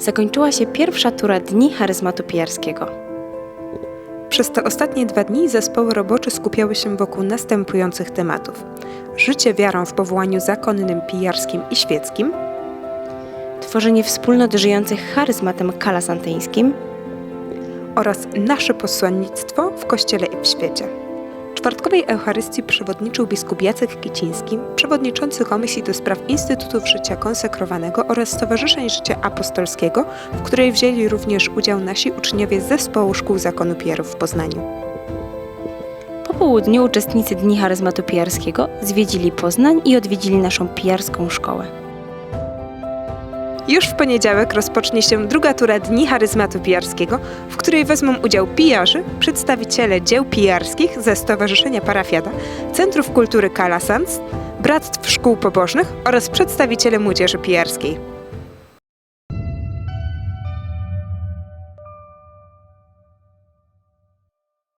zakończyła się pierwsza tura Dni Charyzmatu Pijarskiego. Przez te ostatnie dwa dni zespoły robocze skupiały się wokół następujących tematów: życie wiarą w powołaniu zakonnym, pijarskim i świeckim, Tworzenie wspólnot żyjących charyzmatem kalasantyńskim, oraz nasze posłannictwo w Kościele i w świecie. Czwartkowej Eucharystii przewodniczył biskup Jacek Kiciński, przewodniczący Komisji do Spraw Instytutów Życia Konsekrowanego oraz Stowarzyszeń Życia Apostolskiego, w której wzięli również udział nasi uczniowie z Zespołu Szkół Zakonu Pierów w Poznaniu. Po południu uczestnicy Dni Charyzmatu Pijarskiego zwiedzili Poznań i odwiedzili naszą pijarską szkołę. Już w poniedziałek rozpocznie się druga tura Dni Charyzmatu Pijarskiego, w której wezmą udział pijarzy, przedstawiciele dzieł pijarskich ze Stowarzyszenia Parafiada, Centrów Kultury Kalasans, Bractw Szkół Pobożnych oraz przedstawiciele Młodzieży Pijarskiej.